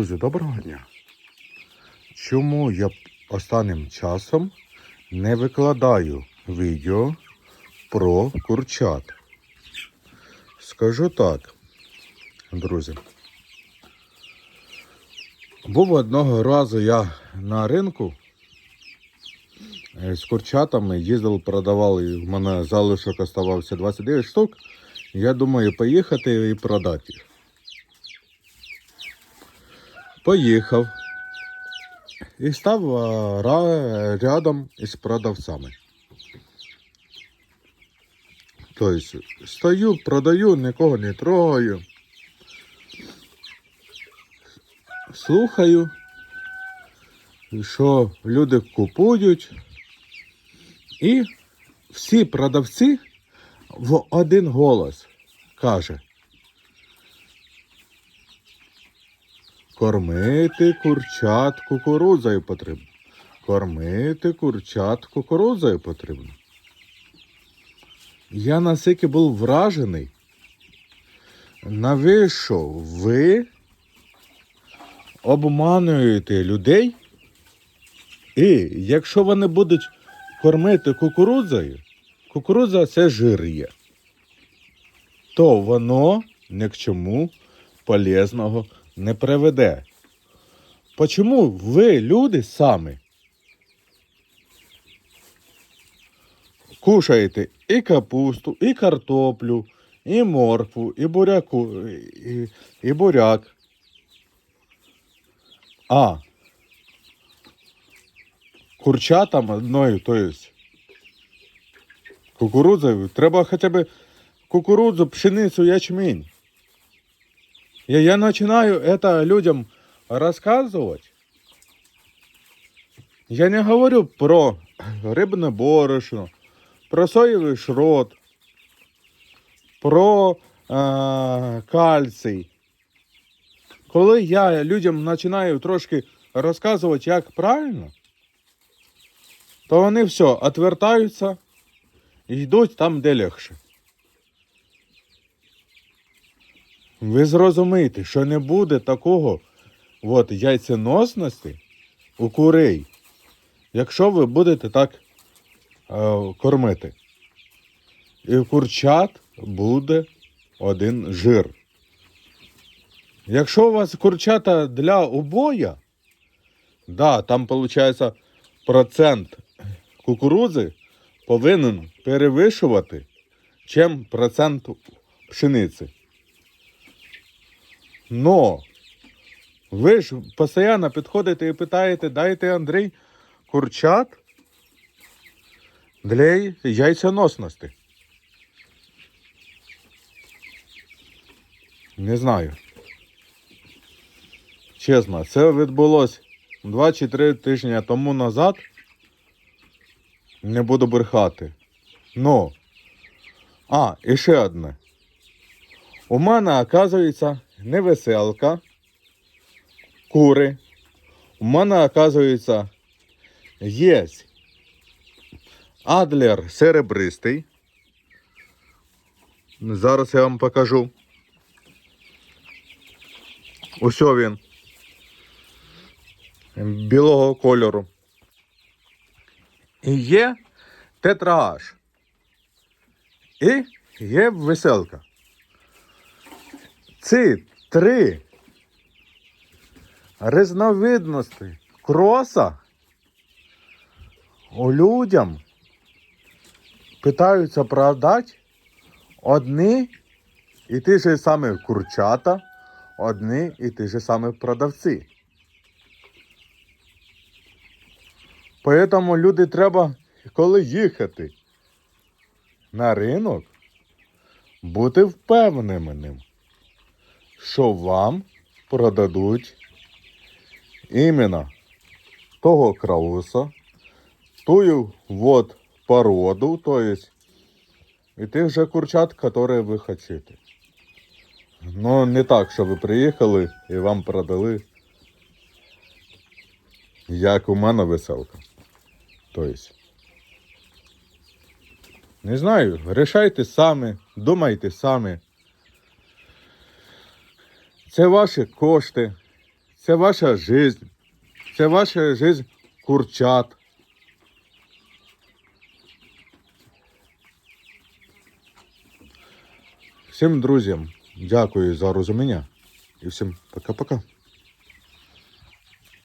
Друзі, доброго дня. Чому я останнім часом не викладаю відео про курчат? Скажу так, друзі. Був одного разу я на ринку е, з курчатами їздив, продавав, і в мене залишок оставався 29 штук. Я думаю, поїхати і продати їх. Поїхав і став рядом із продавцями. Тобто стою, продаю, нікого не трогаю. Слухаю, що люди купують. І всі продавці в один голос каже. Кормити курчат кукурудзою потрібно. Кормити курчат кукурудзою потрібно. Я настільки був вражений. Навіщо ви обманюєте людей? І якщо вони будуть кормити кукурудзою, кукурудза це жир є, то воно ні к чому полезного не приведе. Почому ви, люди, самі кушаєте і капусту, і картоплю, і моркву, і буряку, і, і буряк. А курчатам одною, то есть кукурудзою, треба хоча б кукурудзу, пшеницю, ячмінь. Я, я начинаю это людям рассказывать. Я не говорю про рибне борошно, про соєвий шрот, про е, кальцій. Коли я людям починаю трошки розказувати, як правильно, то вони все, відвертаються і йдуть там, де легше. Ви зрозумієте, що не буде такого от, яйценосності у курей, якщо ви будете так е, кормити. І в курчат буде один жир. Якщо у вас курчата для убоя, да, там виходить процент кукурудзи повинен перевищувати, чим процент пшениці. Но ви ж постійно підходите і питаєте, дайте Андрій курчат для яйценосності. Не знаю. Чесно, це відбулось 2 чи 3 тижні тому назад. Не буду брехати. Ну. А, і ще одне. У мене, оказується, не веселка, кури. У мене, оказується, є адлер серебристий. Зараз я вам покажу. Ось він. Білого кольору. І є тетраж. І є веселка. Ці три різновидності кроса людям питаються продати одні і ті ж самі курчата, одні і ті ж самі продавці. Поэтому люди треба, коли їхати на ринок, бути впевненим, що вам продадуть іменно того крауса, тую вот породу, то есть і тих же курчат, які ви хочете. Ну, не так, що ви приїхали і вам продали, як у мене веселка. Тобто, не знаю, рішайте самі, думайте самі. Це ваші кошти, Це ваша жизнь. Це ваша жизнь курчат. Всім друзям дякую за розуміння і всім пока-пока.